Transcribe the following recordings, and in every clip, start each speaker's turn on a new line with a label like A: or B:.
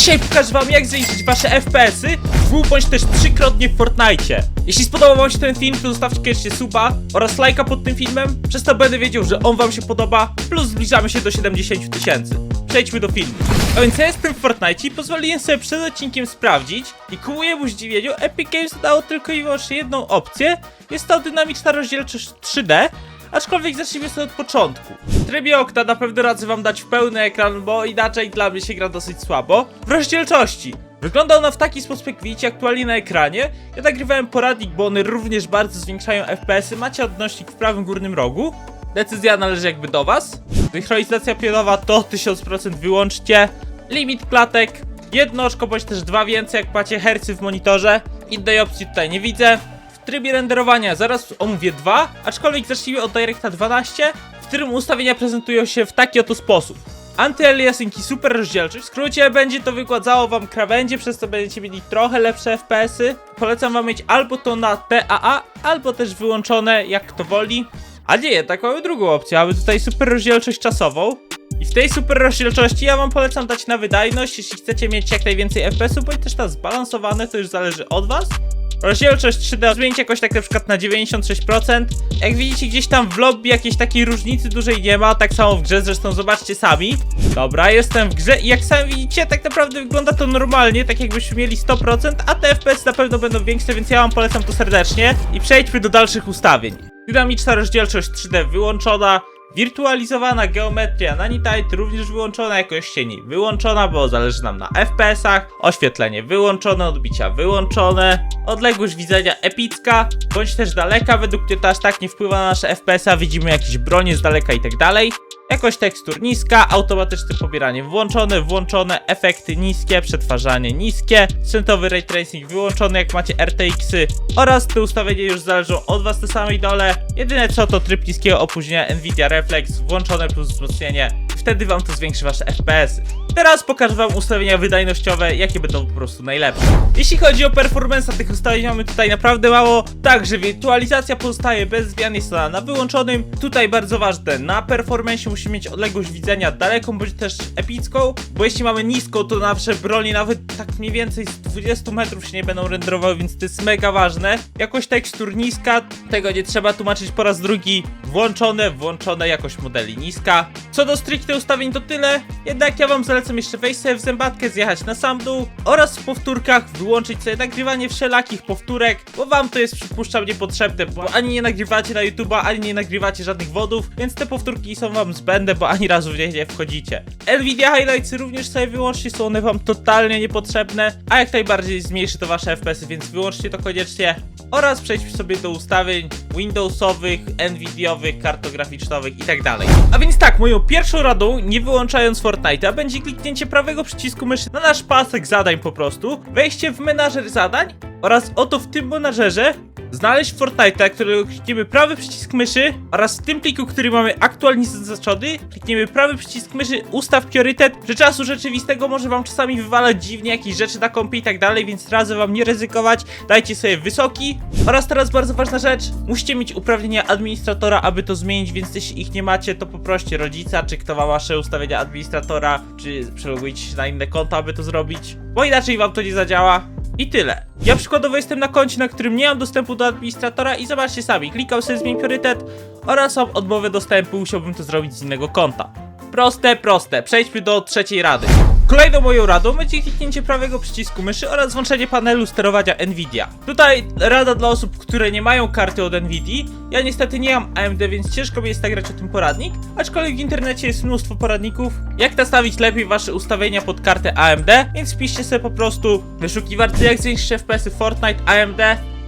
A: Dzisiaj pokażę wam jak zwiększyć wasze FPS-y dwu bądź też trzykrotnie w Fortnite. Jeśli spodobał wam się ten film, to zostawcie koniecznie suba oraz lajka pod tym filmem, przez to będę wiedział, że on wam się podoba, plus zbliżamy się do 70 tysięcy. Przejdźmy do filmu. A więc ja jestem w Fortnite i pozwoliłem sobie przed odcinkiem sprawdzić i ku mojemu zdziwieniu Epic Games dało tylko i wyłącznie jedną opcję. Jest to dynamiczna rozdzielczość 3D, Aczkolwiek zacznijmy sobie od początku. W trybie okna na pewno radzę wam dać w pełny ekran, bo inaczej dla mnie się gra dosyć słabo. W rozdzielczości. Wygląda ona w taki sposób, jak widzicie aktualnie na ekranie. Ja nagrywałem poradnik, bo one również bardzo zwiększają FPS-y. Macie odnośnik w prawym górnym rogu. Decyzja należy jakby do was. Synchronizacja pionowa to 1000% wyłączcie. Limit klatek. Jedno oczko bądź też dwa więcej, jak macie hercy w monitorze. Innej opcji tutaj nie widzę. W trybie renderowania zaraz omówię dwa, aczkolwiek zacznijmy od Directa 12, w którym ustawienia prezentują się w taki oto sposób. Anty-aliasing i super rozdzielczość. W skrócie będzie to wykładzało wam krawędzie, przez co będziecie mieli trochę lepsze FPS-y. Polecam wam mieć albo to na TAA, albo też wyłączone jak kto woli. A nie, jednak mamy drugą opcję, mamy tutaj super rozdzielczość czasową. I w tej super rozdzielczości ja wam polecam dać na wydajność, jeśli chcecie mieć jak najwięcej FPS-ów, bądź też na zbalansowane, to już zależy od was. Rozdzielczość 3D zmienić jakoś tak na przykład na 96%. Jak widzicie gdzieś tam w lobby jakiejś takiej różnicy dużej nie ma, tak samo w grze zresztą zobaczcie sami. Dobra, jestem w grze i jak sami widzicie tak naprawdę wygląda to normalnie, tak jakbyśmy mieli 100%, a te FPS na pewno będą większe, więc ja wam polecam to serdecznie. I przejdźmy do dalszych ustawień. Dynamiczna rozdzielczość 3D wyłączona. Wirtualizowana geometria Nanitite również wyłączona, jakość cieni. Wyłączona, bo zależy nam na FPS-ach, oświetlenie wyłączone, odbicia wyłączone, odległość widzenia epicka, bądź też daleka, według mnie to aż tak nie wpływa na nasze FPS-a, widzimy jakieś bronie z daleka i tak dalej. Jakość tekstur niska, automatyczne pobieranie włączone, włączone, efekty niskie, przetwarzanie niskie, sprzętowy ray tracing wyłączony jak macie RTX-y oraz te ustawienia już zależą od was na samej dole. Jedyne co to tryb niskiego opóźnienia Nvidia Reflex włączone plus wzmocnienie. Wtedy wam to zwiększy wasze FPS-y. Teraz pokażę wam ustawienia wydajnościowe, jakie będą po prostu najlepsze. Jeśli chodzi o performance tych ustawień mamy tutaj naprawdę mało, także wirtualizacja pozostaje bez zmian, jest ona na wyłączonym. Tutaj bardzo ważne, na performance musimy mieć odległość widzenia daleką bądź też epicką, bo jeśli mamy niską, to nasze broni nawet tak mniej więcej z 20 metrów się nie będą renderowały, więc to jest mega ważne. Jakość tekstur niska, tego nie trzeba tłumaczyć po raz drugi. Włączone, włączone, jakość modeli niska. Co do stricte ustawień to tyle, jednak ja wam zalecam jeszcze wejść sobie w zębatkę, zjechać na sam dół oraz w powtórkach wyłączyć sobie nagrywanie wszelakich powtórek, bo wam to jest przypuszczam niepotrzebne, bo ani nie nagrywacie na YouTube'a, ani nie nagrywacie żadnych wodów, więc te powtórki są wam zbędne, bo ani razu w nie nie wchodzicie. Nvidia Highlights również sobie wyłączcie, są one wam totalnie niepotrzebne, a jak najbardziej zmniejszy to wasze FPS, więc wyłączcie to koniecznie oraz przejdźmy sobie do ustawień Windowsowych, Nvidiowych, kartograficznowych i tak dalej. A więc tak, moją pierwszą radą, nie wyłączając Fortnite'a, będzie kliknięcie prawego przycisku myszy na nasz pasek zadań po prostu, wejście w menażer zadań oraz oto w tym menażerze znaleźć Fortnite'a, którego klikniemy prawy przycisk myszy oraz w tym pliku, który mamy aktualnie zaznaczony, klikniemy prawy przycisk myszy, ustaw priorytet, że czasu rzeczywistego może wam czasami wywalać dziwnie jakieś rzeczy na kompie i tak dalej, więc radzę wam nie ryzykować, dajcie sobie wysoki oraz teraz bardzo ważna rzecz, musicie mieć uprawnienia administratora, aby to zmienić, więc jeśli ich nie macie, to poproście rodzica, czy kto ma wasze ustawienia administratora, czy przelogujcie się na inne konta, aby to zrobić, bo inaczej wam to nie zadziała. I tyle. Ja przykładowo jestem na koncie, na którym nie mam dostępu do administratora i zobaczcie sami, klikam sobie zmień priorytet oraz mam odmowę dostępu, musiałbym to zrobić z innego konta. Proste, proste. Przejdźmy do trzeciej rady. Kolejną moją radą będzie kliknięcie prawego przycisku myszy oraz włączenie panelu sterowania Nvidia. Tutaj rada dla osób, które nie mają karty od Nvidii. Ja niestety nie mam AMD, więc ciężko mi jest nagrać o tym poradnik, aczkolwiek w internecie jest mnóstwo poradników, jak nastawić lepiej wasze ustawienia pod kartę AMD, więc wpiszcie sobie po prostu wyszukiwarce jak zwiększyć FPS-y Fortnite AMD,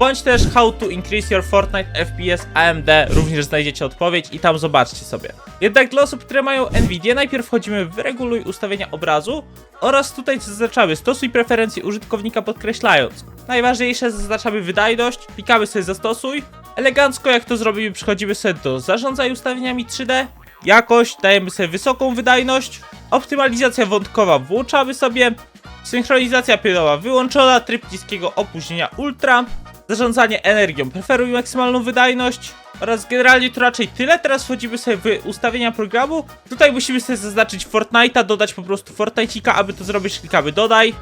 A: bądź też How to Increase Your Fortnite FPS AMD, również znajdziecie odpowiedź i tam zobaczcie sobie. Jednak dla osób, które mają Nvidia, najpierw wchodzimy w reguluj ustawienia obrazu oraz tutaj zaznaczamy stosuj preferencje użytkownika podkreślając. Najważniejsze zaznaczamy wydajność, klikamy sobie zastosuj. Elegancko jak to zrobimy, przechodzimy sobie do zarządzaj ustawieniami 3D, jakość, dajemy sobie wysoką wydajność, optymalizacja wątkowa włączamy sobie, synchronizacja pionowa wyłączona, tryb niskiego opóźnienia ultra, zarządzanie energią, preferuj maksymalną wydajność oraz generalnie to raczej tyle. Teraz wchodzimy sobie w ustawienia programu. Tutaj musimy sobie zaznaczyć Fortnite'a, dodać po prostu Fortnite'ika, aby to zrobić klikamy dodaj.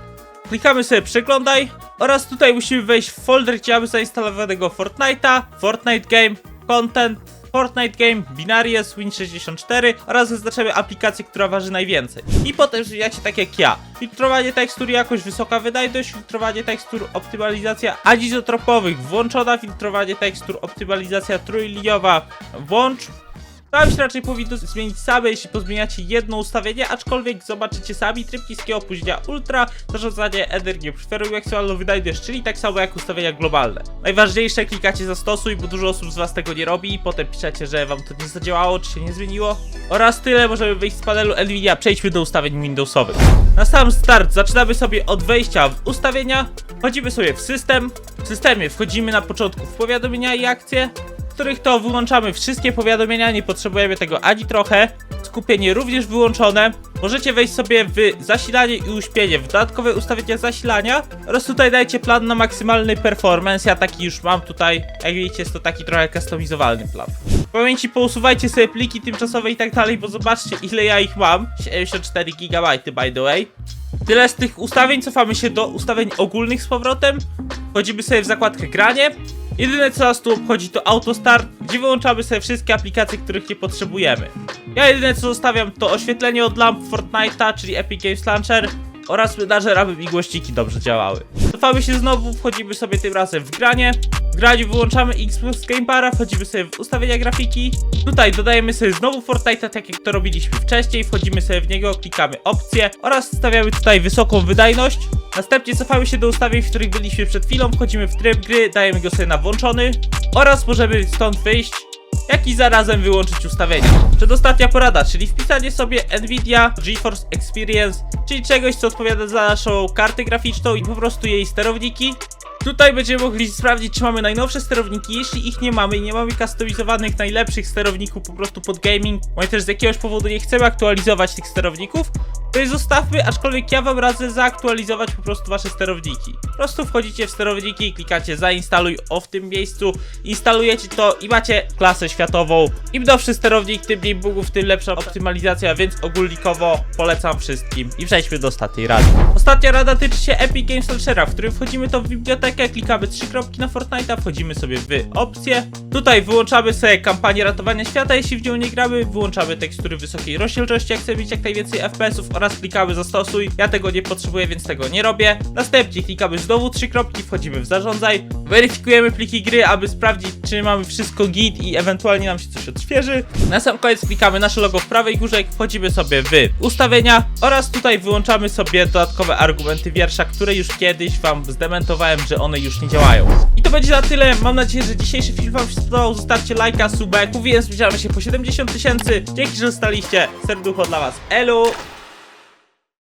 A: Klikamy sobie przeglądaj oraz tutaj musimy wejść w folder, gdzie mamy zainstalowanego Fortnite'a, Fortnite Game, Content, Fortnite Game, Binarious, Win64 oraz zaznaczamy aplikację, która waży najwięcej. I potem zmieniacie tak jak ja. Filtrowanie tekstur, jakość wysoka wydajność, filtrowanie tekstur, optymalizacja anizotropowych włączona, filtrowanie tekstur, optymalizacja trójliniowa włącz. Się raczej powinno zmienić same, jeśli pozmieniacie jedno ustawienie, aczkolwiek zobaczycie sami tryb niskiego opóźnienia ultra, zarządzanie energią, preferuj maksymalną wydajność, czyli tak samo jak ustawienia globalne. Najważniejsze klikacie zastosuj, bo dużo osób z was tego nie robi i potem piszecie, że wam to nie zadziałało, czy się nie zmieniło. Oraz tyle możemy wyjść z panelu Nvidia, przejdźmy do ustawień Windowsowych. Na sam start zaczynamy sobie od wejścia w ustawienia, wchodzimy sobie w system, w systemie wchodzimy na początku w powiadomienia i akcje, których to wyłączamy wszystkie powiadomienia, nie potrzebujemy tego ani trochę. Skupienie również wyłączone. Możecie wejść sobie w zasilanie i uśpienie, w dodatkowe ustawienia zasilania oraz tutaj dajcie plan na maksymalny performance. Ja taki już mam tutaj, jak widzicie jest to taki trochę customizowalny plan. W pamięci pousuwajcie sobie pliki tymczasowe i tak dalej, bo zobaczcie ile ja ich mam. 74 GB by the way. Tyle z tych ustawień, cofamy się do ustawień ogólnych z powrotem. Wchodzimy sobie w zakładkę granie. Jedyne co nas tu obchodzi to AutoStart, gdzie wyłączamy sobie wszystkie aplikacje, których nie potrzebujemy. Ja jedyne co zostawiam to oświetlenie od lamp Fortnite'a, czyli Epic Games Launcher oraz menadżer, aby mi głośniki dobrze działały. Cofamy się znowu, wchodzimy sobie tym razem w granie. W graniu wyłączamy Xbox Game Para, wchodzimy sobie w ustawienia grafiki. Tutaj dodajemy sobie znowu Fortnite'a, tak jak to robiliśmy wcześniej. Wchodzimy sobie w niego, klikamy opcje oraz stawiamy tutaj wysoką wydajność. Następnie cofamy się do ustawień, w których byliśmy przed chwilą, wchodzimy w tryb gry, dajemy go sobie na włączony oraz możemy stąd wyjść jak i zarazem wyłączyć ustawienia. Przedostatnia porada, czyli wpisanie sobie Nvidia GeForce Experience, czyli czegoś, co odpowiada za naszą kartę graficzną i po prostu jej sterowniki. Tutaj będziemy mogli sprawdzić, czy mamy najnowsze sterowniki. Jeśli ich nie mamy i nie mamy customizowanych najlepszych sterowników po prostu pod gaming, bądź też z jakiegoś powodu nie chcemy aktualizować tych sterowników, to je zostawmy, aczkolwiek ja wam radzę zaaktualizować po prostu wasze sterowniki. Po prostu wchodzicie w sterowniki, klikacie zainstaluj o w tym miejscu, instalujecie to i macie klasę światową. Im nowszy sterownik, tym mniej bugów, tym lepsza optymalizacja, więc ogólnikowo polecam wszystkim. I przejdźmy do ostatniej rady. Ostatnia rada tyczy się Epic Games Launchera, w którym wchodzimy to w bibliotekę, klikamy trzy kropki na Fortnite'a, wchodzimy sobie w opcje. Tutaj wyłączamy sobie kampanię ratowania świata, jeśli w nią nie gramy, wyłączamy tekstury wysokiej rozdzielczości, jak chcemy mieć jak najwięcej FPS-ów oraz klikamy zastosuj. Ja tego nie potrzebuję, więc tego nie robię. Następnie klikamy znowu trzy kropki, wchodzimy w zarządzaj, weryfikujemy pliki gry, aby sprawdzić, czy mamy wszystko git i ewentualnie nam się coś odświeży. Na sam koniec klikamy nasze logo w prawej górze, wchodzimy sobie w ustawienia oraz tutaj wyłączamy sobie dodatkowe argumenty wiersza, które już kiedyś wam zdementowałem, że one już nie działają. I to będzie na tyle. Mam nadzieję, że dzisiejszy film wam się spodobał. Zostawcie lajka, subę. Jak mówiłem, zbliżamy się po 70 tysięcy. Dzięki, że zostaliście. Serducho dla was. Elu!